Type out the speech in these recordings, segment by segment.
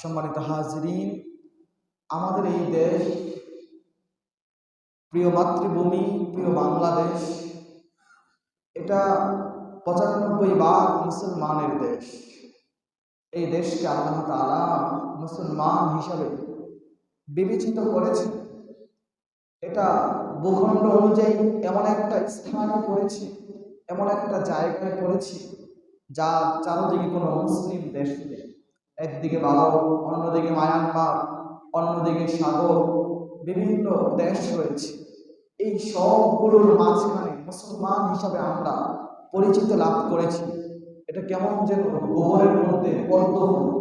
সম্মানিত হাজরিন, আমাদের এই দেশ প্রিয় মাতৃভূমি, প্রিয় বাংলাদেশ, এটা পঁচানব্বই ভাগ মুসলমানের দেশ। এই দেশকে আল্লাহ তাআলা মুসলমান হিসাবে বিবেচিত করেছে এটা ভূখণ্ড অনুযায়ী এমন একটা স্থানে পড়েছে, এমন একটা জায়গায় পড়েছি যা চারদিকে কোনো মুসলিম দেশ নেই। একদিকে ভারত অন্যদিকে মায়ানমার অন্যদিকে সাগর, বিভিন্ন দেশ রয়েছে। এই সবগুলোর মাঝখানে মুসলমান হিসাবে আমরা পরিচিত লাভ করেছি। এটা কেমন যেন গোবরের মধ্যে পদ্ম ফুল।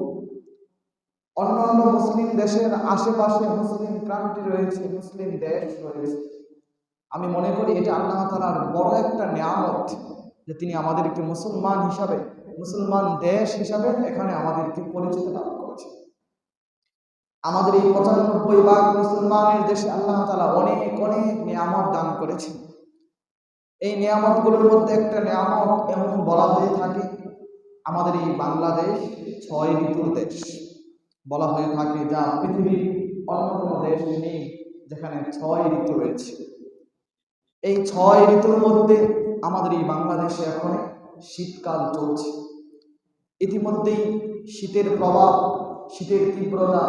অন্যান্য মুসলিম দেশের আশেপাশে মুসলিম ক্রান্তি রয়েছে, মুসলিম দেশ রয়েছে। আমি মনে করি এটা আল্লাহ তালার বড় একটা নিয়ামত যে তিনি আমাদেরকে মুসলমান হিসাবে মুসলমান দেশ হিসাবে এখানে আমাদেরকে পরিচিত লাভ করেছে। আমাদের এই পঁচানব্বই ভাগ মুসলমানের দেশে আল্লাহ তালা অনেক অনেক নিয়ামত দান করেছেন। এই নিয়ামতগুলোর মধ্যে একটা নিয়ামত এমন বলা হয়ে থাকে, আমাদের এই বাংলাদেশ ছয় ঋতুর দেশ। বলা হয়ে থাকে যা পৃথিবীর অন্য কোনো দেশ নেই, যেখানে ছয় ঋতু রয়েছে। এই ছয় ঋতুর মধ্যে আমাদের এই বাংলাদেশে এখন শীতকাল চলছে। ইতিমধ্যেই শীতের প্রভাব, শীতের তীব্রতা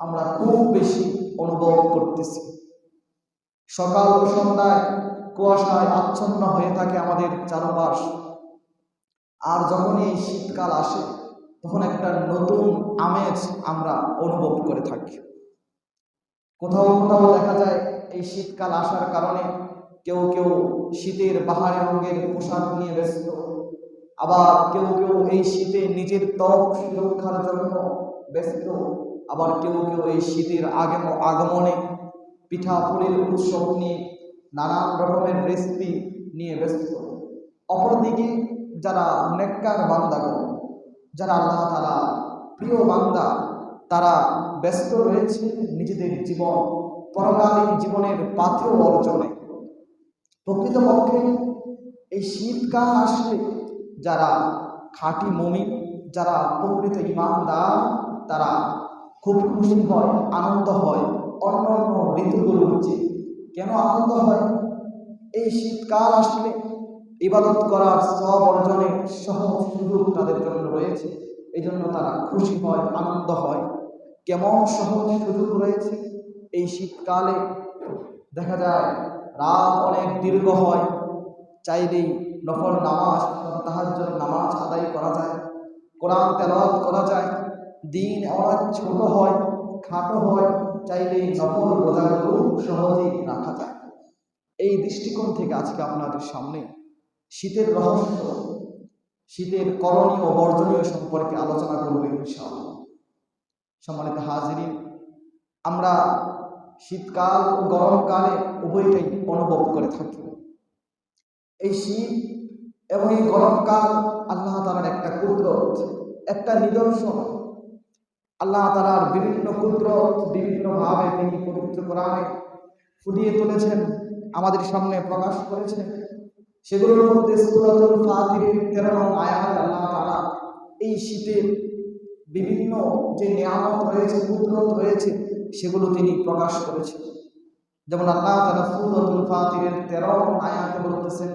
আমরা খুব বেশি অনুভব করতেছি। সকাল ও সন্ধ্যায় কুয়াশায় আচ্ছন্ন হয়ে থাকে আমাদের চারপাশ। আর যখন এই শীতকাল আসে, তখন একটা নতুন আমেজ আমরা অনুভব করে থাকি। কোথাও কোথাও দেখা যায়, এই শীতকাল আসার কারণে কেউ কেউ শীতের বাহারি রঙের পোশাক নিয়ে ব্যস্ত। আবার কেউ কেউ এই শীতে নিজের ত্বক সুরক্ষার জন্য ব্যস্ত, আবার কেউ কেউ এই শীতের আগে আগমনে পিঠা পুরীর উৎসব নিয়ে নানান রকমের রেসিপি নিয়ে ব্যস্ত। অপরদিকে যারা নেককার বান্দাগণ, যারা আল্লাহ তারা প্রিয় বান্দা, তারা ব্যস্ত রয়েছে নিজেদের জীবন, পরকালীন জীবনের পাথেয় অর্জনে। প্রকৃতপক্ষে এই শীতকাল আসলে যারা খাঁটি মমিন, যারা প্রকৃত ইমানদার, তারা খুব খুশি হয়, আনন্দ হয়, অন্য অন্য ঋতুগুলো হচ্ছে কেন আনন্দ হয়? এই শীতকাল আসলে ইবাদত করার সব অর্জনের সহজ সুযোগ তাদের জন্য রয়েছে। এই জন্য তারা খুশি হয়, আনন্দ হয়। কেমন সহজ সুযোগ রয়েছে? এই শীতকালে দেখা যায় রাত অনেক দীর্ঘ হয়, চাইলেই নফল নামাজ তাহাজ্জুদ নামাজ আদায় করা যায়। কোরআন তেলাওয়াত করা যায়। দিন অনেক ছোট হয়, খাটো হয় চাইলেই নফল রোজাগুলো সহজেই রাখা যায়। এই দৃষ্টিকোণ থেকে আজকে আপনাদের সামনে শীতের রহস্য, শীতের করণীয় বর্জনীয় সম্পর্কে আলোচনা করবে ইনশাআল্লাহ। সম্মানিত হাজিরিন, আমরা শীতকাল ও গরমকালে উভয়টাই অনুভব করে থাকি। এই শীত এবং এই গরমকাল আল্লাহ তালার একটা কুদরত, একটা নিদর্শন। আল্লাহ তালার বিভিন্ন কুদরত বিভিন্নভাবে তিনি পবিত্র কোরআনে ফুটিয়ে তুলেছেন, আমাদের সামনে প্রকাশ করেছেন। সেগুলোর মধ্যে সুরাতুল ফাতিরের তেরো আয়াত আল্লাহ তাআলা এই শীতের বিভিন্ন যে নিয়ামত রয়েছে, কুদরত রয়েছে, সেগুলো তিনি প্রকাশ করেছেন। যেমন আল্লাহ তাআলা সুরাতুল ফাতিরের তেরো আয়াতে বলতেছেন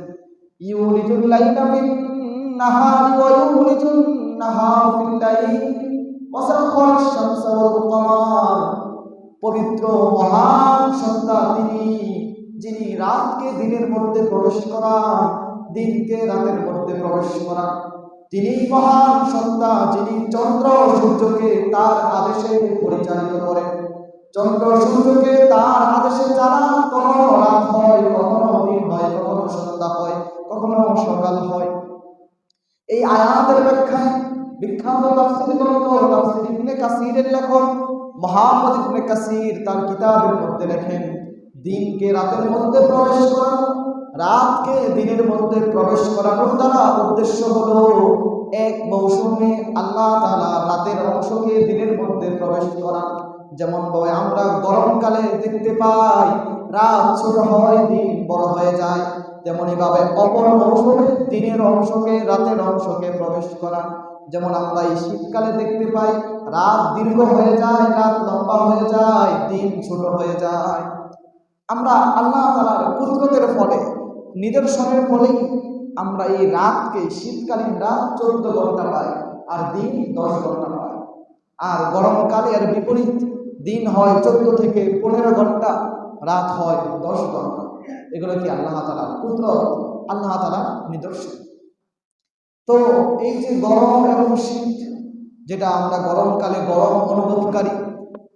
নাহারি ওয়া ইউলিজুল নাহার ফিল লাইল ওয়া সাখখারা আশ-শামসা ওয়াল কমার পবিত্র মহান সত্তা তিনি, যিনি রাতকে দিনের মধ্যে প্রবেশ করান দিনকে রাতের মধ্যে প্রবেশ করান তিনি মহান সত্তা যিনি চন্দ্র সূর্যকে তার আদেশে পরিচালিত করেন। চন্দ্র সূর্যকে তার আদেশে চালান, কখনো রাত হয়, কখনো দিন হয়, কখনো সন্ধ্যা হয়, কখনো সকাল হয়। এই আয়াতের ব্যাখ্যায় বিখ্যাত তাফসীর গ্রন্থ, তাফসীর ইবনে কাসিরের লেখক মুহাম্মদ ইবনে কাসির তার কিতাবের মধ্যে লেখেন, দিনকে রাতের মধ্যে প্রবেশ করানো রাতকে দিনের মধ্যে প্রবেশ করানোর দ্বারা উদ্দেশ্য হলো এক মৌসুমে আল্লাহ তাআলা রাতের অংশকে দিনের মধ্যে প্রবেশ করা। যেমন ভাবে আমরা গরমকালে দেখতে পাই, রাত ছোট হয়, দিন বড় হয়ে যায়। তেমনি ভাবে অপর মৌসুমে দিনের অংশকে, রাতের অংশকে প্রবেশ করা। যেমন আমরা এই শীতকালে দেখতে পাই, রাত দীর্ঘ হয়ে যায়, রাত লম্বা হয়ে যায়, দিন ছোট হয়ে যায়। আমরা আল্লাহ তালার কুদরতের ফলে, নিদর্শনের ফলেই আমরা এই রাতকে, শীতকালীন রাত চোদ্দ ঘণ্টা পাই, আর দিন দশ ঘণ্টা পাই। আর গরমকালে এর বিপরীত দিন হয় চোদ্দ থেকে পনেরো ঘণ্টা, রাত হয় দশ ঘণ্টা। এগুলো কি আল্লাহ তালার কুদরত? আল্লাহ তালার নিদর্শন। তো এই যে গরম এবং শীত, যেটা আমরা গরমকালে গরম অনুভবকারী,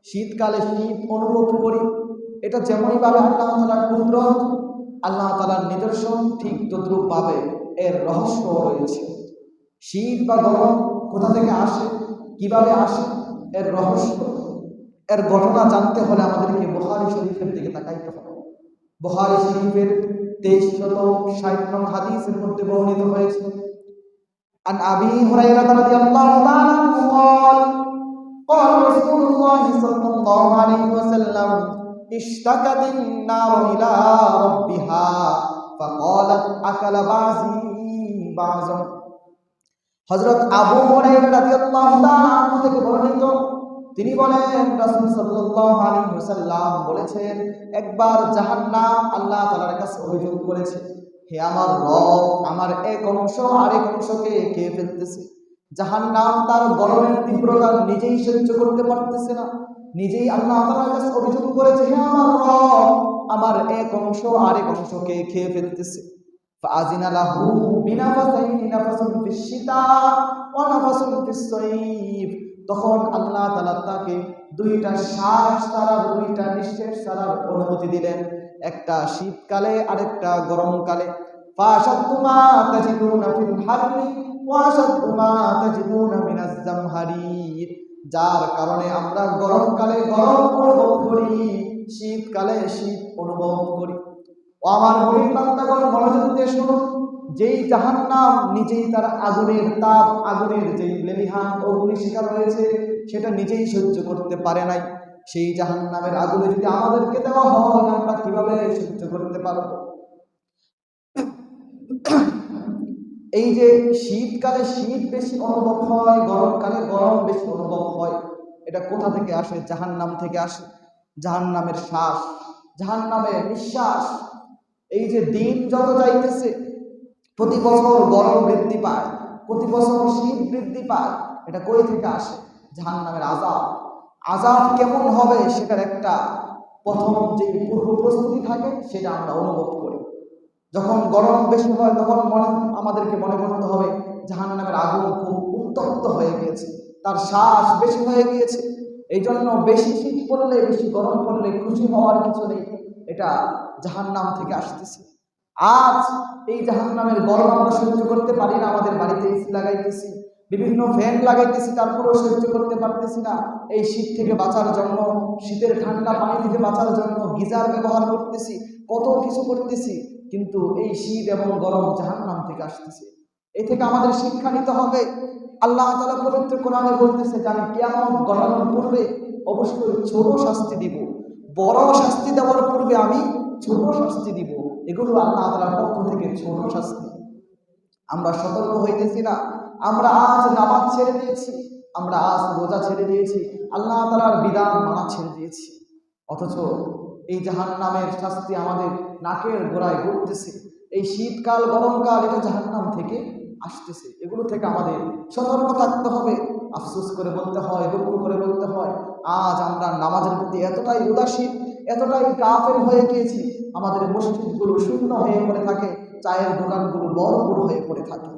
শীতকালে শীত অনুভব করি, এটা যেমনই যেমনইভাবে আল্লাহ তালার কুদরত, আল্লাহ তালার নিদর্শন ঠিক তদ্রুপভাবে এর রহস্য রয়েছে। শীত বা গরম কোথা থেকে আসে, কীভাবে আসে, এর রহস্য এর ঘটনা জানতে হলে আমাদেরকে বহারি শরীফের দিকে তাকাইতে হবে বহারি শরীফের তেইশ শত ষাট নং হাদিসের মধ্যে বর্ণিত হয়েছে عن أبي هريرة رضي الله تعالى عنه قال قال رسول الله صلى الله عليه وسلم اشتكت النار إلى ربها فقالت أكل بعضي بعضا হযরত আবু হুরায়রা রাদিয়াল্লাহু তাআলা আনহু থেকে বর্ণিত তিনি বলেন রাসূল সাল্লাল্লাহু আলাইহি ওয়াসাল্লাম বলেছেন একবার জাহান্নাম আল্লাহ তাআলার কাছে অভিযোগ করেছে হে আমার রব আমার এক অংশ আরেক অংশকে খেয়ে ফেলতেছে জাহান্নাম তার গরমের তীব্রতা নিজেই সহ্য করতে পারতেছে না নিজেই আল্লাহ তাআলার কাছে অভিযোগ করেছে হে আমার রব আমার এক অংশ আরেক অংশকে খেয়ে ফেলতেছে فأذن له بنفسين نفس في الشتاء ونفس في الصيف তখন আল্লাহ তালা তাকে দুইটা শ্বাস ছাড়ার দুইটা নিঃশ্বাস ছাড়ার অনুমতি দিলেন। একটা শীতকালে, আরেকটা গরমকালে। যার কারণে আমরা গরমকালে গরম অনুভব করি, শীতকালে শীত অনুভব করি। আমার গরিব বান্দাগণ, মনোযোগ দিয়ে শুনুন। যেই জাহান্নাম নিজেই তার আগুনের তাপ, আগুনের যেই লেলিহান অগ্নিশিখা রয়েছে, সেটা নিজেই সহ্য করতে পারে নাই। সেই জাহান্নামের আগুনে যদি আমাদেরকে দেওয়া হয়, আমরা কীভাবে সহ্য করতে পারব? এই যে শীতকালে শীত বেশি অনুভব হয়, গরমকালে গরম বেশি অনুভব হয়, এটা কোথা থেকে আসে? জাহান্নাম থেকে আসে। জাহান্নামের শ্বাস জাহান নামের নিঃশ্বাস। এই যে দিন যত যাইতেছে প্রতি বছর গরম বৃদ্ধি পায়, প্রতি বছর শীত বৃদ্ধি পায়, এটা কই থেকে আসে? জাহান নামের আজাব আজাব কেমন হবে সেটার একটা প্রথম যে পূর্ব প্রস্তুতি থাকে, সেটা আমরা অনুভব করি। যখন গরম বেশি হয়, তখন মনে, আমাদেরকে মনে করতে হবে জাহান নামের আগুন খুব উত্তপ্ত হয়ে গিয়েছে, তার শ্বাস বেশি হয়ে গিয়েছে। এই জন্য বেশি শীত পড়লে, বেশি গরম পড়লে খুশি হওয়ার কিছু নেই, এটা জাহান্নাম থেকে আসতেছে। আজ এই জাহান নামের গরম আমরা সহ্য করতে পারি না, আমাদের বাড়িতে এসি লাগাইতেছি, বিভিন্ন ফ্যান লাগাইতেছি, তারপরেও সহ্য করতে পারতেছি না। এই শীত থেকে বাঁচার জন্য, শীতের ঠান্ডা পানি থেকে বাঁচার জন্য গিজার ব্যবহার করতেছি, কত কিছু করতেছি, কিন্তু এই শীত এবং গরম জাহান নাম থেকে আসতেছে। এ থেকে আমাদের শিক্ষা নিতে হবে। আল্লাহ তালা পবিত্র কোরআনে বলতেছে, যে আমি কেমন গণানোর পূর্বে অবশ্যই ছোট শাস্তি দিব। বড় শাস্তি দেওয়ার পূর্বে আমি ছোট শাস্তি দিব। এগুলো আল্লাহ তালার পক্ষ থেকে ছোট শাস্তি। আমরা সতর্ক হইতেছি না। আমরা আজ নামাজ ছেড়ে দিয়েছি। আমরা আজ রোজা ছেড়ে দিয়েছি। আল্লাহ তালার বিধান মানা ছেড়ে দিয়েছি। অথচ এই জাহান নামের শাস্তি আমাদের নাকের গোড়ায় ঘুরতেছে। এই শীতকাল, গরমকাল এটা জাহান্নাম থেকে আসতেছে। এগুলো থেকে আমাদের সতর্ক থাকতে হবে। আফসোস করে বলতে হয়, দুঃখ করে বলতে হয়, আজ আমরা নামাজের প্রতি এতটাই উদাসীন এতটাই কাফের হয়ে গিয়েছি, আমাদের মসজিদগুলো শূন্য হয়ে পড়ে থাকে, চায়ের দোকানগুলো বড়পুর হয়ে পড়ে থাকে।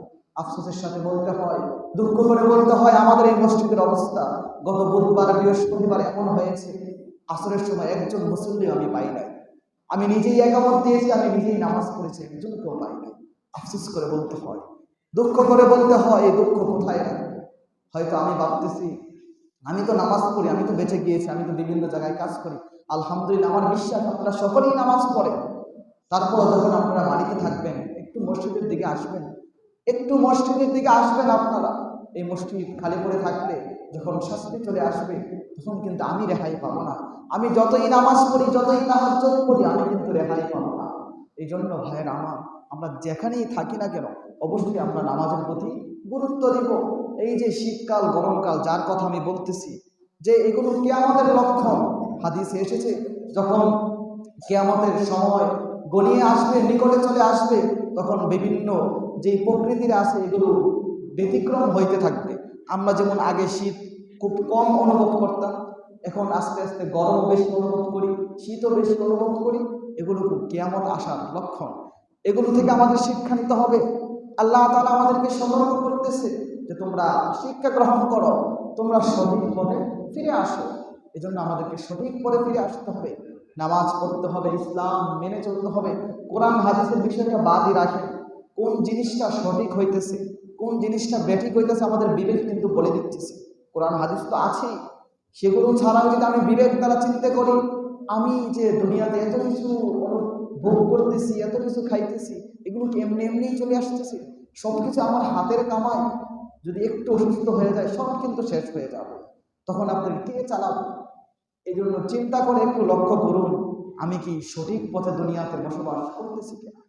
আফসোসের সাথে বলতে হয়, দুঃখ করে বলতে হয়, আমাদের এই মসজিদের অবস্থা। গত বুধবার, বৃহস্পতিবার এমন হয়েছে, আসরের সময় একজন মুসল্লি আমি পাই নাই। আমি নিজেই একামত দিয়েছি, আমি নিজেই নামাজ পড়েছি, একজন কেউ পাই নাই। আফসোস করে বলতে হয়, দুঃখ করে বলতে হয়, এই দুঃখ কোথায় রাখব হয়তো আমি ভাবতেছি, আমি তো নামাজ পড়ি, আমি তো বেঁচে গিয়েছি, আমি তো বিভিন্ন জায়গায় কাজ করি। আলহামদুলিল্লাহ, আমার বিশ্বাস, আপনারা সকলেই নামাজ পড়ে। তারপর যখন আপনারা বাড়িতে থাকবেন, একটু মসজিদের দিকে আসবেন, একটু মসজিদের দিকে আসবেন আপনারা। এই মসজিদ খালি পড়ে থাকলে যখন শাস্তি চলে আসবে, তখন কিন্তু আমি রেহাই পাবো না। আমি যতই নামাজ পড়ি, যতই তাহাজ করি আমি কিন্তু রেহাই পাবো না। এই জন্য ভাইয়ের আমার, আমরা যেখানেই থাকি না কেন, অবশ্যই আমরা নামাজের প্রতি গুরুত্ব দিব। এই যে শীতকাল, গরমকাল, যার কথা আমি বলতেছি, যে এগুলো কেয়ামতের লক্ষণ হাদিসে এসেছে, যখন কেয়ামতের সময় গনিয়ে আসবে, নিকটে চলে আসবে, তখন বিভিন্ন যে প্রকৃতির আছে, এগুলো ব্যতিক্রম হইতে থাকবে। আমরা যেমন আগে শীত খুব কম অনুভব করতাম, এখন আস্তে আস্তে গরম বেশি অনুভব করি, শীতও বেশি অনুভব করি, এগুলো খুব কেয়ামত আসার লক্ষণ। এগুলো থেকে আমাদের শিক্ষা নিতে হবে। আল্লাহ তালা আমাদেরকে সতর্ক করতেছে যে তোমরা শিক্ষা গ্রহণ করো, তোমরা সঠিক পথে ফিরে আসো। এজন্য আমাদেরকে সঠিক পথে ফিরে আসতে হবে। নামাজ পড়তে হবে, ইসলাম মেনে চলতে হবে, কোরআন, হাদিসের বিষয়টা বাদই রাখে কোন জিনিসটা সঠিক হইতেছে, কোন জিনিসটা ব্যাঠিক হইতেছে আমাদের বিবেক কিন্তু বলে দিচ্ছে কোরআন, হাদিস তো আছেই। সেগুলো ছাড়াও যদি আমি বিবেক দ্বারা চিন্তা করি, আমি যে দুনিয়াতে এত কিছু ভোগ করতেছি, এত কিছু খাইতেছি, এগুলো এমনি এমনিই চলে আসতেছে? সব কিছু আমার হাতের কামাই। যদি একটু অসুস্থ হয়ে যায়, সব কিন্তু শেষ হয়ে যাবে। তখন আপনার কে চালাবে? এই জন্য চিন্তা করে একটু লক্ষ্য করুন আমি কি সঠিক পথে দুনিয়াতে বসবাস করতেছি কিনা?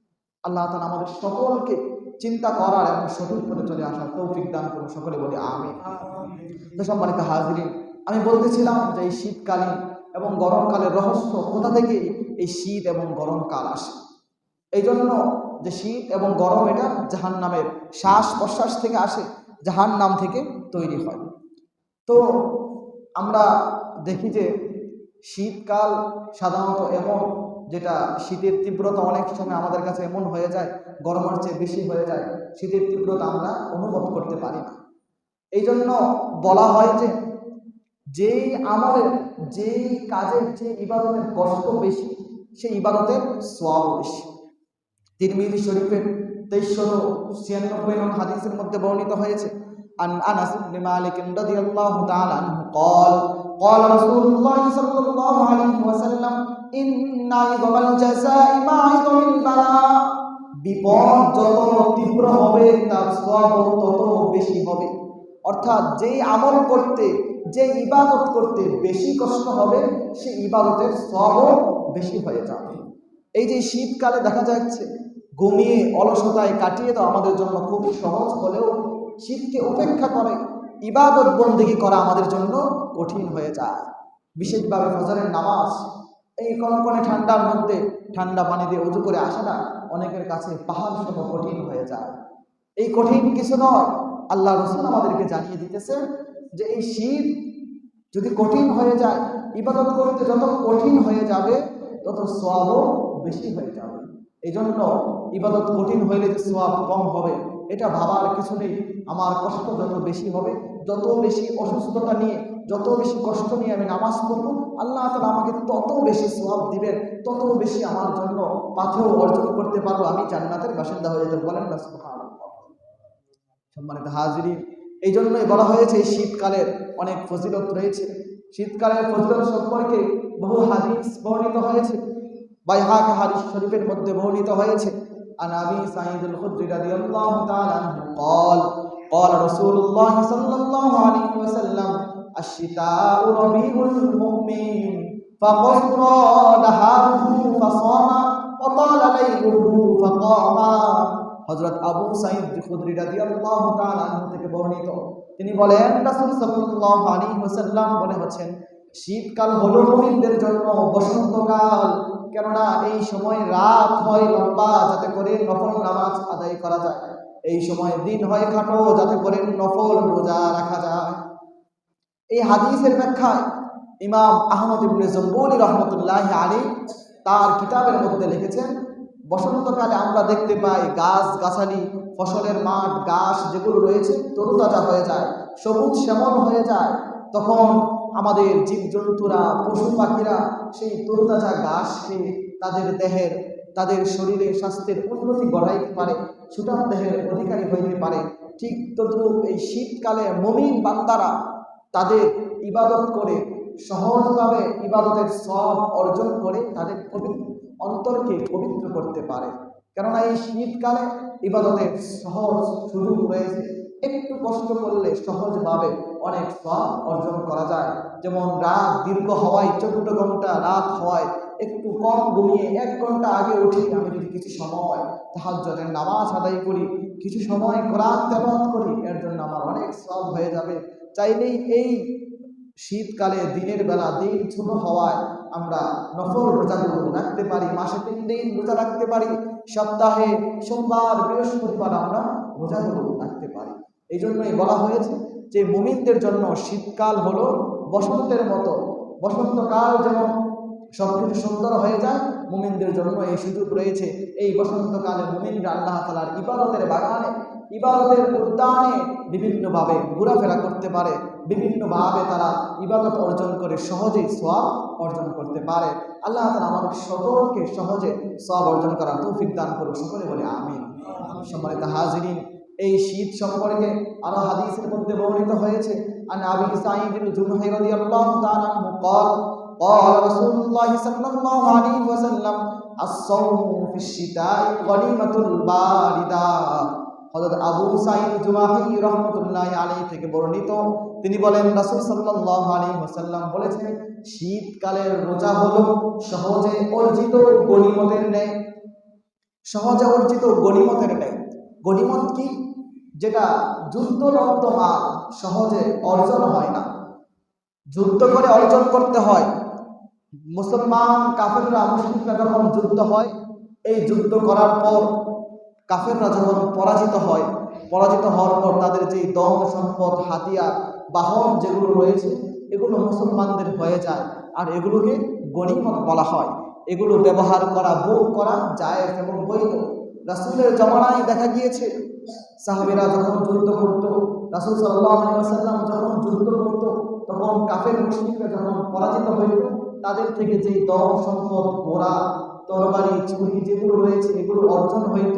আল্লাহ তালা আমাদের সকলকে চিন্তা করার এবং সঠিক পথে চলে আসার তৌফিক দান করুন সকলে বলি আমি তো সম্মানিত হাজরিন আমি বলতেছিলাম যে এই শীতকালীন এবং গরমকালের রহস্য কোথা থেকে এই শীত এবং গরমকাল আসে? এই জন্য যে শীত এবং গরম এটা জাহান নামের শ্বাস প্রশ্বাস থেকে আসে জাহান নাম থেকে তৈরি হয়। তো আমরা দেখি যে শীতকাল সাধারণত এমন যেটা শীতের তীব্রতা অনেক সময় আমাদের কাছে এমন হয়ে যায় গরমের চেয়ে বেশি হয়ে যায় শীতের তীব্রতা আমরা অনুভব করতে পারি না এই জন্য বলা হয় যে যেই আমলের যেই কাজের যে ইবাদতের কষ্ট বেশি সেই ইবাদতের সব বেশি তিরমিজি শরীফের তেইশশো ছিয়ানব্বই নং হাদিসের মধ্যে বর্ণিত হয়েছে عن انس بن مالك رضي الله تعالى عنه قال قال رسول الله صلى الله عليه وسلم ان عظم الجزاء مع عظم البلاء বিপদ যত তীব্র হবে তার সব তত বেশি হবে অর্থাৎ যেই আমল করতে যে ইবাদত করতে বেশি কষ্ট হবে সেই ইবাদতের সবও বেশি হয়ে যাবে এই যে শীতকালে দেখা যাচ্ছে ঘুমিয়ে অলসতায় কাটিয়ে তো আমাদের জন্য খুব সহজ হলেও শীতকে উপেক্ষা করে ইবাদত বন্দিগি করা আমাদের জন্য কঠিন হয়ে যায়। বিশেষভাবে ফজরের নামাজ, এই কনকনে ঠান্ডার মধ্যে ঠান্ডা পানি দিয়ে উজু করে আসাটা অনেকের কাছে পাহাড় সহ কঠিন হয়ে যায়। এই কঠিন কিছু নয়, আল্লাহ রসুল আমাদেরকে জানিয়ে দিতেছে যে এই শীত যদি কঠিন হয়ে যায়, ইবাদত করতে যত কঠিন হয়ে যাবে, তত সোয়াবও বেশি হয়ে যাবে। এই জন্য ইবাদত কঠিন হইলে যে সোয়াব কম হবে এটা ভাবার কিছু নেই। আমার কষ্ট যত বেশি হবে, যত বেশি অসুস্থতা নিয়ে, যত বেশি কষ্ট নিয়ে আমি নামাজ পড়ব, আল্লাহ তালা আমাকে তত বেশি সোয়াব দিবেন, তত বেশি আমার জন্য পাথেও অর্জন করতে পারব, আমি জান্নাতের বাসিন্দা হয়ে যেতে বলেন না। সম্মানিত হাজিরি এই জন্যই বলা হয়েছে শীতকালের অনেক ফজিলত রয়েছে। শীতকালের ফজিলত সম্পর্কে বহু হাদিস বর্ণিত হয়েছে। বাইহাক হাদিস শরীফের মধ্যে বর্ণিত হয়েছে। عن ابي سعيد الخدري رضي الله تعالى عنه قال قال رسول الله صلى الله عليه وسلم الشتاء ربيع المؤمن فقصر نهاره فصام وطال ليله فقام হযরত আবু সাঈদ খুদরি রাদিয়াল্লাহু তাআলা আনহু থেকে বর্ণিত তিনি বলেন রাসূল সাল্লাল্লাহু আলাইহি ওয়াসাল্লাম বলে হচ্ছেন শীতকাল হলো মুমিনদের জন্য বসন্তকাল কেননা এই সময় রাত হয় লম্বা, যাতে করে নফল নামাজ আদায় করা যায়। এই সময় দিন হয় খাটো, যাতে করে নফল রোজা রাখা যায়। এই হাদিসের ব্যাখ্যায় ইমাম আহমদ ইবনে জম্বুলি রহমতুল্লাহ আলী তার কিতাবের মধ্যে লিখেছেন, বসন্তকালে আমরা দেখতে পাই গাছ গাছালি ফসলের মাঠ গাছ যেগুলো রয়েছে তরুতাজা হয়ে যায়, সবুজ শ্যামল হয়ে যায়। তখন আমাদের জীবজন্তুরা পশু পাখিরা সেই তরুতাজা ঘাস খেয়ে তাদের দেহের, তাদের শরীরে স্বাস্থ্যের উন্নতি ঘটাইতে পারে সুটাম দেহের অধিকারী হইতে পারে। ঠিক তদ্রুপ এই শীতকালে মমিন বান্দারা তাদের ইবাদত করে, সহজভাবে ইবাদতের সব অর্জন করে তাদের পবিত্র অন্তরকে পবিত্র করতে পারে। কেননা এই শীতকালে ইবাদতের সহজ সুযোগ রয়েছে। একটু কষ্ট করলে সহজভাবে অনেক সব অর্জন করা যায়। যেমন রাত দীর্ঘ হওয়ায় চোদ্দ ঘণ্টা রাত হওয়ায় একটু কম ঘুমিয়ে এক ঘণ্টা আগে উঠি আমি যদি কিছু সময় তাহাজ্জুদের নামাজ আদায় করি, কিছু সময় কোরআন তেলাওয়াত করি, এর জন্য আমার অনেক সব হয়ে যাবে। চাইলেই এই শীতকালে দিনের বেলা দিন ছোট হওয়ায় আমরা নফল রোজাগুলো রাখতে পারি, মাসে তিন দিন রোজা রাখতে পারি, সপ্তাহে সোমবার, বৃহস্পতিবার আমরা রোজাগুলো রাখতে পারি। এই জন্যই বলা হয়েছে যে মুমিনদের জন্য শীতকাল হলো বসন্তের মতো, বসন্তকাল যেমন সবকিছু সুন্দর হয়ে যায়, মুমিনদের জন্য এই সুযোগ রয়েছে। এই বসন্তকালে মুমিনরা আল্লাহ তালার ইবাদতের বাগানে, ইবাদতের উদ্যানে বিভিন্নভাবে ঘোরাফেরা করতে পারে। বিভিন্নভাবে তারা ইবাদত অর্জন করে সহজেই সব অর্জন করতে পারে। আল্লাহ তালা আমাদের সকলকে সহজে সব অর্জন করার তৌফিক দান করুক। সকলে বলে আমিন। সম্মানিত হাজিরিন এই শীত সম্পর্কে আরো হাদিসের মধ্যে বর্ণিত হয়েছে আন আবি সাঈদ আল-জুহরি রাদিয়াল্লাহু তাআলা আনহু قال قال رسول الله صلى الله عليه وسلم الصوم في الشتاء غنيمة الباردة হযরত আবু সাঈদ জুমাহি রহমতুল্লাহ আলাইহি থেকে বর্ণিত তিনি বলেন রাসূল সাল্লাল্লাহু আলাইহি ওয়াসাল্লাম বলেছেন শীতকালের রোজা হলো সহজে অর্জিত গনিমতের ন্যায় সহজে অর্জিত গনিমতের ন্যায় গনিমত কি যেটা যুদ্ধ যুদ্ধরত মাল সহজে অর্জন হয় না, যুদ্ধ করে অর্জন করতে হয়, মুসলমান, কাফেররা, মুসলিমরা যখন যুদ্ধ হয়, এই যুদ্ধ করার পর কাফেররা যখন পরাজিত হয়, পরাজিত হওয়ার পর তাদের যে দম সম্পদ, হাতিয়ার, বাহন যেগুলো রয়েছে, এগুলো মুসলমানদের হয়ে যায়। আর এগুলোকে গণিমত বলা হয়। এগুলো ব্যবহার করা ভোগ করা যায় এবং বৈধ। রাসুলের জমানায় দেখা গিয়েছে সাহাবিরা যখন যুদ্ধ করত, রাসুল সাল্লাম যখন যুদ্ধ করত, তখন কাফের মুসলিমরা যখন পরাজিত হইত, তাদের থেকে যে দম সম্পদ, ঘোড়া, তরবারি, ছুরি যেগুলো রয়েছে, এগুলো অর্জন হইত,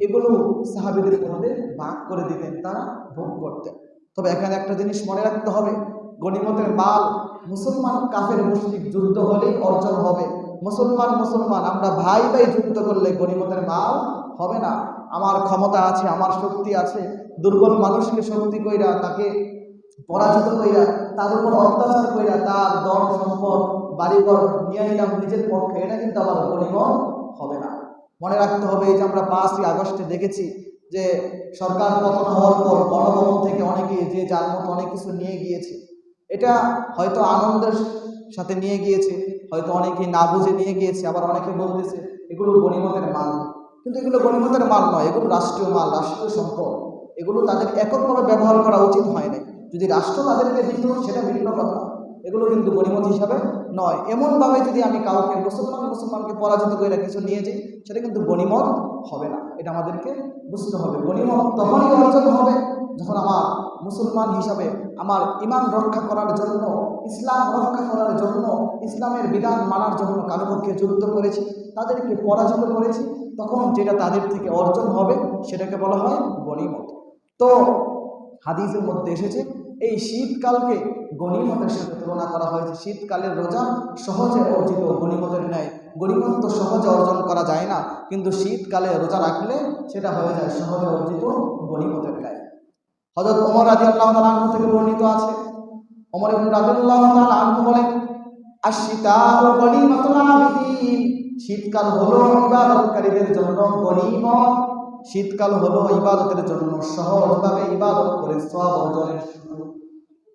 এগুলো সাহাবিদের মধ্যে ভাগ করে দিতেন, তারা ভোগ করতেন। তবে এখানে একটা জিনিস মনে রাখতে হবে, গণিমতের মাল মুসলমান কাফের মুসলিম যুদ্ধ হলেই অর্জন হবে। মুসলমান মুসলমান, আমরা ভাই ভাই যুদ্ধ করলে গণিমতের মাল হবে না। আমার ক্ষমতা আছে, আমার শক্তি আছে, দুর্বল মানুষকে শক্তি কইরা তাকে পরাজিত কইরা, তার উপর অত্যাচার কইরা তার দল, সম্পদ, বাড়িঘর নিয়ে নিলাম নিজের পক্ষে, এটা কিন্তু আমার গণিমত হবে না। মনে রাখতে হবে এই যে আমরা পাঁচই আগস্টে দেখেছি যে সরকার পতন হওয়ার পর গণভবন থেকে অনেকে যে যার মতো অনেক কিছু নিয়ে গিয়েছে। এটা হয়তো আনন্দের সাথে নিয়ে গিয়েছে, হয়তো অনেকে না বুঝে নিয়ে গিয়েছে, আবার অনেকে বলতেছে, এগুলো গণিমতের মাল কিন্তু এগুলো গণিমতের মাল নয়, এগুলো রাষ্ট্রীয় মাল, রাষ্ট্রীয় সম্পদ। এগুলো তাদের এককভাবে ব্যবহার করা উচিত হয় নাই। যদি রাষ্ট্র তাদেরকে দিত, সেটা ভিন্ন কথা। এগুলো কিন্তু গণিমত হিসাবে নয়। এমনভাবে যদি আমি কাউকে মুসলমান, মুসলমানকে পরাজিত করে কিছু নিয়ে যাই, সেটা কিন্তু গণিমত হবে না। এটা আমাদেরকে বুঝতে হবে। গণিমত তখনই অর্জন হবে যখন আমার মুসলমান হিসাবে আমার ইমান রক্ষা করার জন্য, ইসলাম রক্ষা করার জন্য, ইসলামের বিধান মানার জন্য কারও পক্ষে যুদ্ধ করেছি, তাদেরকে পরাজিত করেছি তখন যেটা তাদের থেকে অর্জন হবে, সেটাকে বলা হয় গণিমত। তো হাদিসের মধ্যে এসেছে, এই শীতকালকে গণিমতের সাথে তুলনা করা হয়েছে। শীতকালের রোজা সহজে অর্জিত, গণিমতের ন্যায়। গণিমত তো সহজে অর্জন করা যায় না, কিন্তু শীতকালে রোজা রাখলে সেটা হয়ে যায় সহজে অর্জিত গণিমতের ন্যায়। হজরত ওমর রাজি আল্লাহ আনহু থেকে বর্ণিত আছে। ওমর ইবনে রাদিয়াল্লাহু তাআলা আনহু বলেন আশিতাউ গনিমাতুল আবিদিন। শীতকাল হলো ইবাদতকারীদের জন্য গনিমত শীতকাল হলো ইবাদতের জন্য সহজভাবে ইবাদত করে সব অর্জনের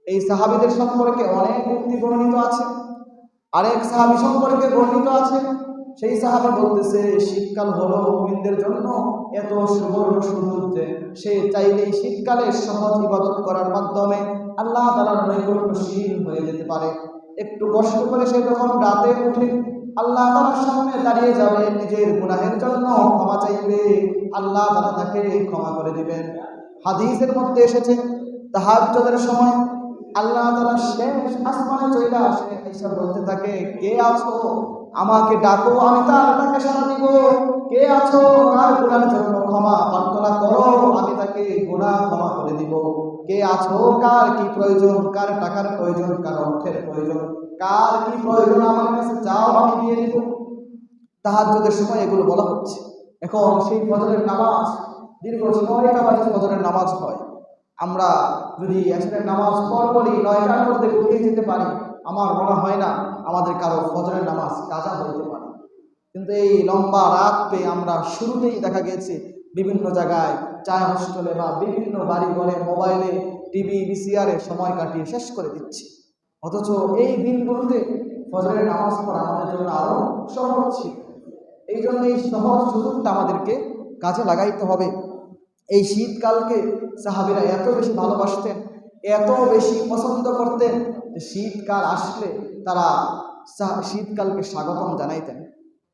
এই সাহাবিদের সম্পর্কে অনেক উক্তি বর্ণিত আছে। আরেক সাহাবি সম্পর্কে বর্ণিত আছে। সেই সাহাবি বলতেছে, শীতকাল হলো মুমিনদের জন্য এত সুবর্ণ সুযোগ যে সে চাইলেই শীতকালে সহজ ইবাদত করার মাধ্যমে আল্লাহ তালার নৈকট্যশীল হয়ে যেতে পারে। একটু কষ্ট করে সে যখন রাতে উঠে আল্লাহ তালার সামনে দাঁড়িয়ে যাবে, নিজের গুনাহের জন্য ক্ষমা চাইবে। আল্লাহ তালা তাকে ক্ষমা করে দিবেন। হাদিসের মধ্যে এসেছে, তাহাজ্জুদের সময় আল্লাহ তালা শেষ আসমানে চলে আসে এইসব বলতে থাকে, কে আছো? আমাকে ডাকো, আমি তার আল্লাহকে সারা দিব। কে আছো? তার গুণার জন্য ক্ষমা প্রার্থনা করো, আমি তাকে গুণা ক্ষমা করে দিব। কে আছো? কার কি প্রয়োজন? কার টাকার প্রয়োজন? কার অর্থের প্রয়োজন? কার কি প্রয়োজন আমার কাছে চাও আমি দিয়ে দিব। তাহাজ্জুদের সময় এগুলো বলা হচ্ছে। এখন সেই ফজরের নামাজ, দীর্ঘ ছয়টা বাজে ফজরের নামাজ হয়। আমরা যদি আসলে নামাজ পর পরই নয়টার মধ্যে ঘুরিয়ে যেতে পারি, আমার মনে হয় না আমাদের কারও ফজরের নামাজ কাজা হইতে পারে। কিন্তু এই লম্বা রাত পেয়ে আমরা শুরুতেই দেখা গেছে, বিভিন্ন জায়গায় চায় হোস্টেলে বা বিভিন্ন বাড়ি ঘরে মোবাইলে, টিভি, বিসিআরে সময় কাটিয়ে শেষ করে দিচ্ছি। অথচ এই দিনগুলোতে ফজরের নামাজ পড়া আমাদের জন্য আরও সহজ ছিল। এই জন্য এই সহজ সুযোগটা আমাদেরকে কাজে লাগাইতে হবে। এই শীতকালকে সাহাবিরা এত বেশি ভালোবাসতেন, এত বেশি পছন্দ করতেন যে শীতকাল আসলে তারা শীতকালকে স্বাগতম জানাইতেন।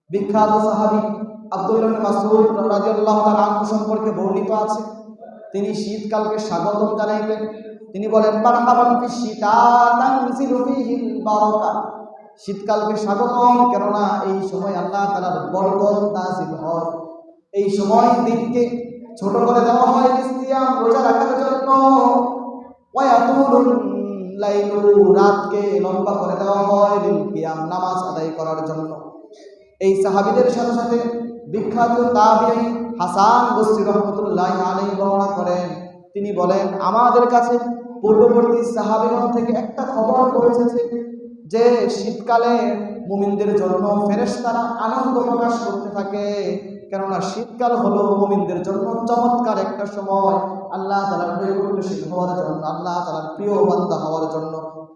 বিখ্যাত সাহাবি আব্দুল্লাহ মাসুদ রাজিউল্লাহ তার সম্পর্কে বর্ণিত আছে। তিনি শীতকালকে স্বাগতম জানাইলেন তিনি বলেন, মারহাবান ফি শীতা তানজিলু ফীহিল বারাকা। শীতকালকে স্বাগতম, কেননা এই সময় আল্লাহ তাআলার বরকত নাযিল হয়। এই সময় দিনকে ছোট করে দেওয়া হয় ইস্তিয়াম রোজা রাখার জন্য। লাইলু, রাতকে লম্বা করে দেওয়া হয় কিয়াম নামাজ আদায় করার জন্য। এই সাহাবীদের সাথে সাথে বিখ্যাত তাবিঈ হাসান বসরি রহমতুল্লাহ আলী বর্ণনা করেন। তিনি বলেন, আমাদের কাছে পূর্ববর্তী সাহাবিগণ থেকে একটা খবর পৌঁছেছে যে শীতকালে মুমিনদের জন্য ফেরেশতারা আনন্দ প্রকাশ করতে থাকে। কেননা শীতকাল হলো মুমিনদের জন্য চমৎকার একটা সময়। আল্লাহ তালার নৈকট্যশীল হওয়ার জন্য, আল্লাহ তালার প্রিয় বান্দা হওয়ার জন্য।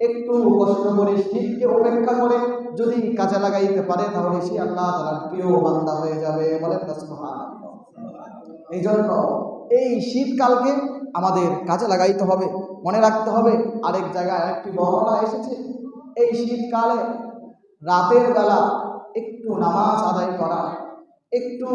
একটু কষ্ট করে শীতকে উপেক্ষা করে যদি কাজে লাগাইতে পারে, তাহলে সে আল্লাহ তালার প্রিয় বান্দা হয়ে যাবে সুবহানাল্লাহ। এই জন্য এই শীতকালকে আমাদের কাজে লাগাইতে হবে, মনে রাখতে হবে। আরেক জায়গায় আরেকটি বর্ণনা এসেছে, এই শীতকালে রাতের বেলা একটু নামাজ আদায় করা একটু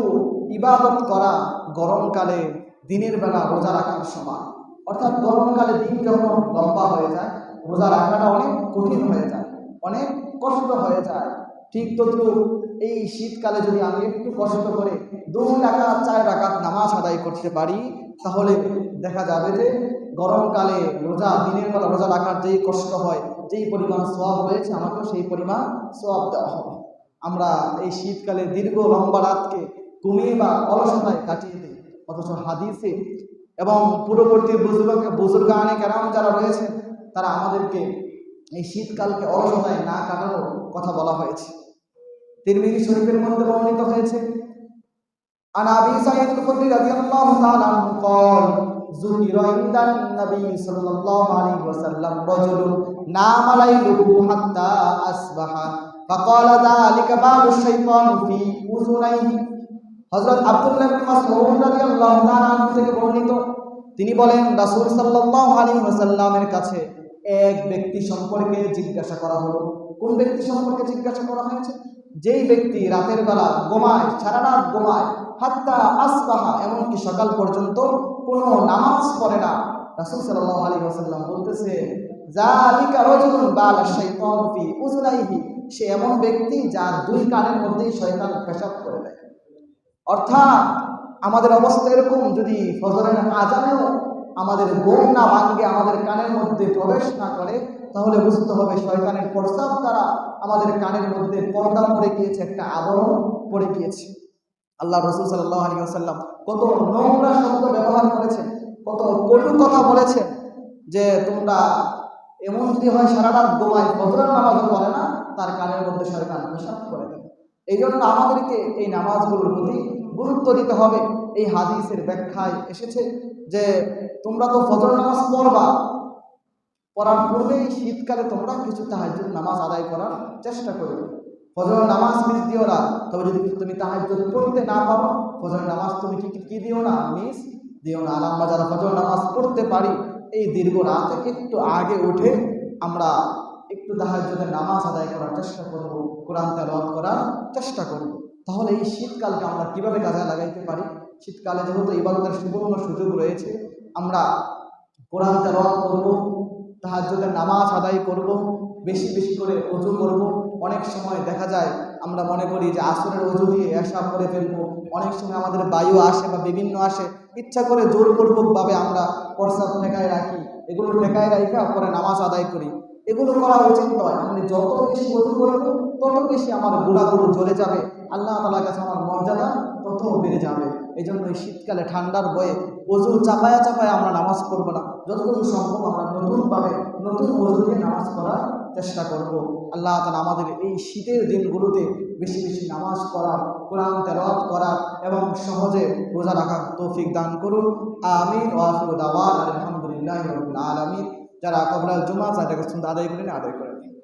ইবাদত করা গরমকালে, দিনের বেলা রোজা রাখার সময়। অর্থাৎ গরমকালে দিন যখন লম্বা হয়ে যায়, রোজা রাখাটা অনেক কঠিন হয়ে যায়, অনেক কষ্ট হয়ে যায়। ঠিক তদ্রুপ এই শীতকালে যদি আমি একটু কষ্ট করে দু টাকা চার টাকা নামাজ আদায় করতে পারি, তাহলে দেখা যাবে যে গরমকালে রোজা, দিনের বেলা রোজা রাখার যেই কষ্ট হয়, যেই পরিমাণ সোয়াব রয়েছে, আমাকেও সেই পরিমাণ সোয়াব দেওয়া হবে। আমরা এই শীতকালে দীর্ঘ লম্বা রাতকে কমিয়ে বা অলসতায় কাটিয়ে দিই অথচ হাদিসে এবং পূর্ববর্তী বুজুর্গ বুজুর্গানে কেরাম যারা রয়েছে তারা আমাদেরকে এই শীতকালকে অলসতায় না কাটানোর কথা বলা হয়েছে তিরমিজি শরীফের মধ্যে বর্ণিত হয়েছে عن ابي سعيد الخدري رضي الله تعالى عنه قال ذكر عند النبي صلى الله عليه وسلم رجل نام ليله حتى اصبح فقال ذلك بال الشيطان في اذنيه হযরত আব্দুল্লাহ ইবনে মাসউদ রাদিয়াল্লাহু তাআলা আনহু থেকে বর্ণিত তিনি বলেন রাসূল সাল্লাল্লাহু আলাইহি ওয়াসাল্লামের কাছে এক ব্যক্তি সম্পর্কে জিজ্ঞাসা করা হলো কোন ব্যক্তি সম্পর্কে জিজ্ঞাসা করা হয়েছে যেই ব্যক্তি রাতের বেলা ঘুমায় সারা রাত ঘুমায় হাত্তা আসবাহা এমনকি সকাল পর্যন্ত কোনো নামাজ পড়ে না রাসূল সাল্লাল্লাহু আলাইহি ওয়াসাল্লাম বলতেছে জালিকা রাজুলুন বালা শাইতান ফি উযনাইহি সে এমন ব্যক্তি যার দুই কানের মধ্যেই শয়তান পেশাব করে দেয়। অর্থাৎ আমাদের অবস্থা এরকম, যদি ফজরের আজানেও আমাদের ঘুম না ভাঙ্গে আমাদের কানের মধ্যে প্রবেশ না করে, তাহলে বুঝতে হবে শয়তানের প্রস্তাব দ্বারা আমাদের কানের মধ্যে পর্দা পড়ে গিয়েছে, একটা আবরণ পড়ে গিয়েছে। আল্লাহ রসুল সাল্লাহ আলী আসাল্লাম কত নোংরা শব্দ ব্যবহার করেছেন, কত কটু কথা বলেছেন যে তোমরা এমন যদি হয় সারা রাত গোমায় ফজরের নামাজও পড়ে না তার কানের মধ্যে শয়তান পেশাব করে দেয়। এই জন্য আমাদেরকে এই নামাজগুলোর প্রতি গুরুত্ব দিতে হবে। এই হাদিসের ব্যাখ্যায় এসেছে যে, তোমরা তো ফজর নামাজ পড়বা। পড়ার পূর্বেই শীতকালে তোমরা কিছু তাহাজ্জুদ নামাজ আদায় করার চেষ্টা করবে। ফজর নামাজ মিস দিও না। তবে যদি তুমি তাহাজ্জুদ পড়তে না পারো, ফজর নামাজ তুমি কি কি দিও না? মিস দিও না। আর আমরা যারা ফজর নামাজ পড়তে পারি, এই দীর্ঘ রাতে একটু আগে উঠে আমরা একটু তাহাজ্জুদের নামাজ আদায় করার চেষ্টা করব, কোরআন তেলাওয়াত করার চেষ্টা করব। তাহলে এই শীতকালকে আমরা কীভাবে কাজে লাগাইতে পারি? শীতকালে যেহেতু ইবাদতের সুবর্ণ সুযোগ রয়েছে, আমরা কোরআন তেলাওয়াত করব, তাহাজ্জুদের নামাজ আদায় করব, বেশি বেশি করে অজু করব। অনেক সময় দেখা যায়, আমরা মনে করি যে আসরের অজু দিয়ে এসা করে ফেলব। অনেক সময় আমাদের বায়ু আসে বা বিভিন্ন আসে, ইচ্ছা করে জোরপূর্বকভাবে আমরা প্রস্তাব ঠেকায় রাখি। এগুলো ঠেকায় রাখি পরে নামাজ আদায় করি। এগুলো করা উচিত নয়। আমি যত বেশি অজু করব তত বেশি আমার গুণাগুলো জ্বলে যাবে। আল্লাহ তালার কাছে আমার মর্যাদা তত বেড়ে যাবে। এই জন্য এই শীতকালে ঠান্ডার বয়ে অজু চাপায়া চাপায়া আমরা নামাজ পড়ব না। যতটুকু সম্ভব আমরা নতুনভাবে নতুন অজু দিয়ে নামাজ পড়ার চেষ্টা করব। আল্লাহ তালা আমাদের এই শীতের দিনগুলোতে বেশি বেশি নামাজ পড়া কোরআন তেলাওয়াত করা এবং সহজে রোজা রাখার তৌফিক দান করুন। আমিন। দাওয়ান আলহামদুলিল্লাহ আলমিন। যারা কবরাল জুমা যাদের সুন্দর আদায় করেন আদায় করে নিন